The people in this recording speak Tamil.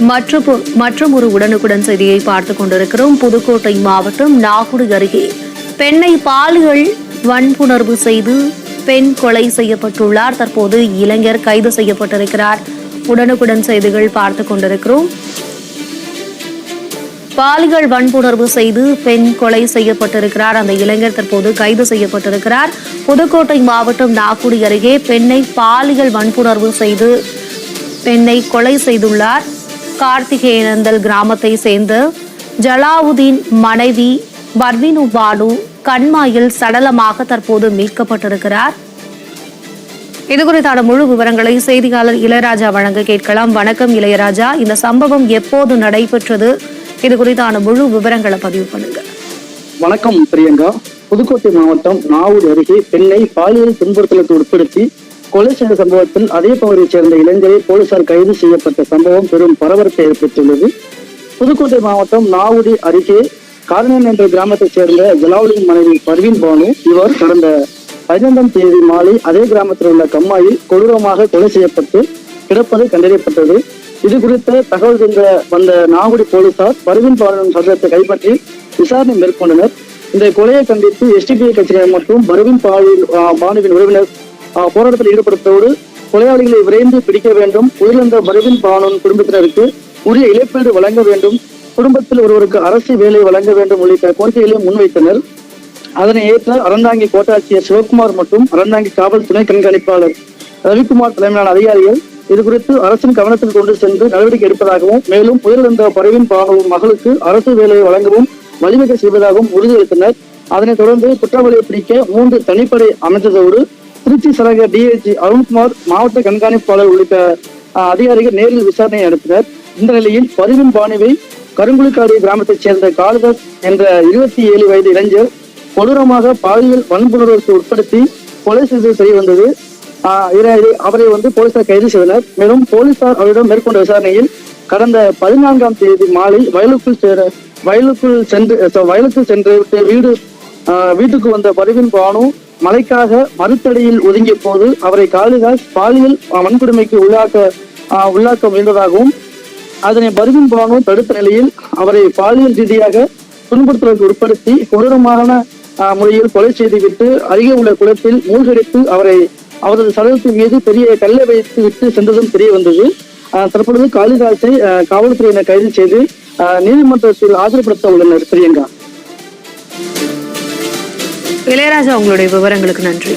மற்றும் ஒரு உடனுக்குடன் செய்தியை பார்த்துக் கொண்டிருக்கிறோம். புதுக்கோட்டை மாவட்டம் நாகுடு அருகே பெண்ணை பாலியல் வன்புணர்வு செய்து பெண் கொலை செய்யப்பட்டுள்ளார். தற்போது இளைஞர் கைது செய்யப்பட்டிருக்கிறார். உடனுக்குடன் செய்திகள் பார்த்துக் கொண்டிருக்கிறோம். பாலியல் வன்புணர்வு செய்து பெண் கொலை செய்யப்பட்டிருக்கிறார். அந்த இளைஞர் தற்போது கைது செய்யப்பட்டிருக்கிறார். புதுக்கோட்டை மாவட்டம் நாக்குடி அருகே பெண்ணை பாலியல் வன்புணர்வு செய்து பெண்ணை கொலை செய்துள்ளார். கார்த்திகேயனந்தல் கிராமத்தை சேர்ந்த ஜலாவுதீன் மனைவி பர்வீனு பானு கண்மாயில் சடலமாக தற்போது மீட்கப்பட்டிருக்கிறார். இது குறித்தான முழு விவரங்களை செய்தியாளர் இளையராஜா வழங்க கேட்கலாம். வணக்கம் இளையராஜா. இந்த சம்பவம் எப்போது நடைபெற்றது? இது குறித்தான முழு விவரங்களை பதிவு பண்ணுங்க. வணக்கம் பிரியங்கா. புதுக்கோட்டை மாவட்டம் நாவூர் அருகே பெண்ணை பாலியல் துன்புறுத்தலுக்கு உட்படுத்தி கொலை செய்த சம்பவத்தில் அதே பகுதியைச் சேர்ந்த இளைஞரை போலீசார் கைது செய்யப்பட்ட சம்பவம் பெரும் பரபரப்பை ஏற்படுத்தியுள்ளது. புதுக்கோட்டை மாவட்டம் நாவுடி அருகே காரணன் என்ற கிராமத்தைச் சேர்ந்த ஜலாவுலின் மனைவி பர்வீன் பானு இவர் கடந்த பதினைந்தாம் தேதி மாலை அதே கிராமத்தில் உள்ள கம்மாயில் கொடூரமாக கொலை செய்யப்பட்டு கிடப்பது கண்டறியப்பட்டது. இது குறித்த தகவல் தந்த வந்த நாகுடி போலீசார் பருவின் பானுவின் சடலத்தை கைப்பற்றி விசாரணை மேற்கொண்டனர். இந்த கொலையை கண்டித்து எஸ்டிபிஐ கட்சியினர் மற்றும் பருவின் பானு பானுவின் உறவினர் போராட்டத்தில் ஈடுபடுத்தோடு கொலையாளிகளை விரைந்து பிடிக்க வேண்டும். உயிரிழந்த பர்வீன் பானுவின் குடும்பத்தினருக்கு உரிய இழப்பீடு வழங்க வேண்டும். குடும்பத்தில் ஒருவருக்கு அரசு வேலை வழங்க வேண்டும் உள்ளிட்ட கோரிக்கைகளையும் முன்வைத்தனர். அதனை ஏற்ற அறந்தாங்கி கோட்டாட்சியர் சிவகுமார் மற்றும் அறந்தாங்கி காவல் துணை கண்காணிப்பாளர் ரவிக்குமார் தலைமையிலான அதிகாரிகள் இது குறித்து அரசின் கவனத்தில் கொண்டு சென்று நடவடிக்கை எடுப்பதாகவும் மேலும் உயிரிழந்த பறவின் பாகவும் மகளுக்கு அரசு வேலையை வழங்கவும் வழிவகை செய்வதாகவும் உறுதியளித்தனர். அதனைத் தொடர்ந்து குற்றவாளியை பிடிக்க மூன்று தனிப்படை அமைந்ததோடு திருச்சி சரக டிஐஜி அருண்குமார் மாவட்ட கண்காணிப்பாளர் உள்ளிட்ட அதிகாரிகள் நேரில் விசாரணை நடத்தினர். இந்த நிலையில் பரிவின் பானுவை கருங்குளிக்காடு கிராமத்தைச் சேர்ந்த காளிதாஸ் என்ற இருபத்தி ஏழு வயது இளைஞர் கொடூரமாக பாலியல் வன்புணர்வுக்கு உட்படுத்தி கொலை செய்து தெரிய வந்தது ஆஹ் அவரை வந்து போலீசார் கைது செய்தனர். மேலும் போலீசார் அவரிடம் மேற்கொண்ட விசாரணையில் கடந்த பதினான்காம் தேதி மாலை வயலுக்குள் சேர வயலுக்குள் சென்று வயலுக்கு வயலுக்குள் சென்று விட்டு வீடு ஆஹ் வீட்டுக்கு வந்த பருவின் பானு மலைக்காக மறுத்தடையில் ஒதுங்கிய போது அவரை காளிதாஸ் பாலியல் வன்கொடுமைக்கு உள்ளாக்க உள்ளாக்க முயன்றதாகவும் அதனை பருவின் பானு தடுத்த நிலையில் அவரை பாலியல் ரீதியாக துன்புறுத்தலுக்கு உட்படுத்தி கொடூரமான முறையில் கொலை செய்துவிட்டு அருகே உள்ள குளத்தில் மூழ்கடித்து அவரை அவரது சடலத்தின் மீது பெரிய கல்லை வைத்து விட்டு சென்றதும் தெரிய வந்தது. தற்பொழுது காளிதாசை காவல்துறையினர் கைது செய்து நீதிமன்றத்தில் ஆஜர்படுத்த உள்ளனர் பிரியங்கா. இளையராஜா உங்களுடைய விவரங்களுக்கு நன்றி.